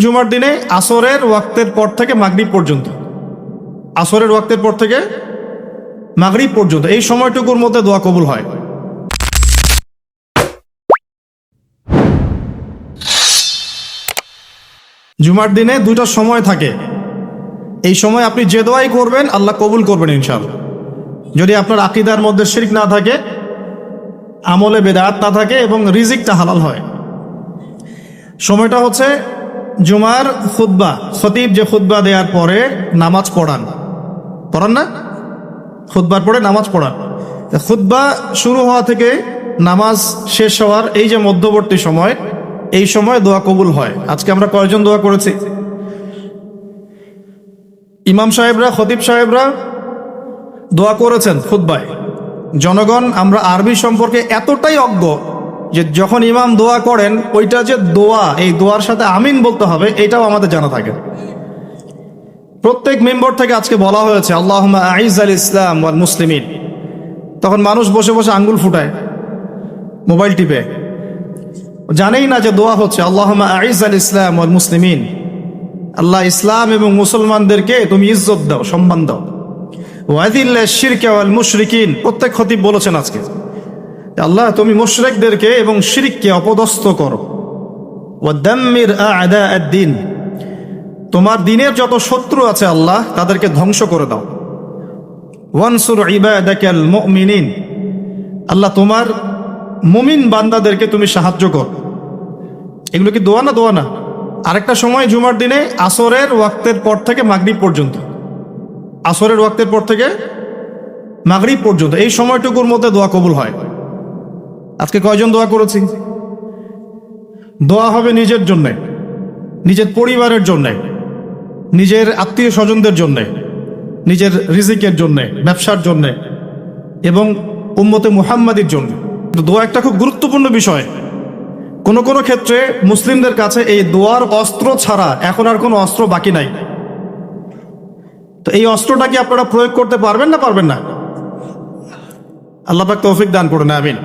জুমার দিনে আসরের ওয়াক্তের পর থেকে মাগরিব পর্যন্ত। আসরের ওয়াক্তের পর থেকে মাগরিব পর্যন্ত। এই সময়টুকুর মধ্যে দোয়া কবুল হয়। জুমার দিনে দুটো সময় থাকে। এই সময় আপনি যে দোয়াই করবেন, আল্লাহ কবুল করবেন ইনশাআল্লাহ। যদি আপনার আকিদার মধ্যে শিরিক না থাকে, আমলে বেদাত না থাকে এবং রিজিকটা হালাল হয়। সময়টা হচ্ছে জুমার খুদ্া খতিব যে খুদ্া দেওয়ার পরে নামাজ পড়ান। পড়ান না? খুদ্বার পরে নামাজ পড়ান। খুদ্া শুরু হওয়া থেকে নামাজ শেষ হওয়ার এই যে মধ্যবর্তী সময়, এই সময় দোয়া কবুল হয়। আজকে আমরা কয়জন দোয়া করেছি? ইমাম সাহেবরা, খতিব সাহেবরা দোয়া করেছেন খুদ্বায় জনগণ, আমরা আরবি সম্পর্কে এতটাই অজ্ঞ যে যখন ইমাম দোয়া করেন, ওইটা যে দোয়া, এই দোয়ার সাথে আমিন বলতে হবে, এটাও আমাদের জানা থাকে। প্রত্যেক মেম্বর থেকে আজকে বলা হয়েছে আল্লাহ আইজ আল ইসলাম ওয়াল মুসলিমিন। তখন মানুষ বসে বসে আঙ্গুল ফুটায়, মোবাইল টিপে। জানেই না যে দোয়া হচ্ছে আল্লাহ আইজ আল ইসলাম ওয়াল মুসলিমিন। আল্লাহ ইসলাম এবং মুসলমানদেরকে তুমি ইজ্জত দাও, সম্মান দাও। ওয়াদিল্লা শিরকে ওয়াল মুশরিকিন। প্রত্যেক খতিব বলেছেন আজকে। আল্লাহ, তুমি মুশরিকদেরকে এবং শিরিককে অপদস্থ করো। ওয়াদাম্মির আদা দিন তোমার দিনের যত শত্রু আছে আল্লাহ, তাদেরকে ধ্বংস করে দাও। ওয়ানসুর ইবাদাকাল মুমিনিন। আল্লাহ, তোমার মুমিন বান্দাদেরকে তুমি সাহায্য কর। এগুলো কি দোয়া না দোয়া না? আরেকটা সময় জুমার দিনে আসরের ওয়াক্তের পর থেকে মাগরিব পর্যন্ত। আসরের ওয়াক্তের পর থেকে মাগরিব পর্যন্ত। এই সময়টুকুর মধ্যে দোয়া কবুল হয়। আজকে কয়জন দোয়া করেছি? দোয়া হবে নিজের জন্যে, নিজের পরিবারের জন্যে, নিজের আত্মীয় স্বজনদের জন্যে, নিজের রিজিকের জন্যে, ব্যবসার জন্যে এবং উম্মতে মুহাম্মাদির জন্য। দোয়া একটা খুব গুরুত্বপূর্ণ বিষয়। কোনো কোনো ক্ষেত্রে মুসলিমদের কাছে এই দোয়ার অস্ত্র ছাড়া এখন আর কোনো অস্ত্র বাকি নাই। তো এই অস্ত্রটা কি আপনারা প্রয়োগ করতে পারবেন না পারবেন না? আল্লাহ পাক তৌফিক দান করুন, আমিন।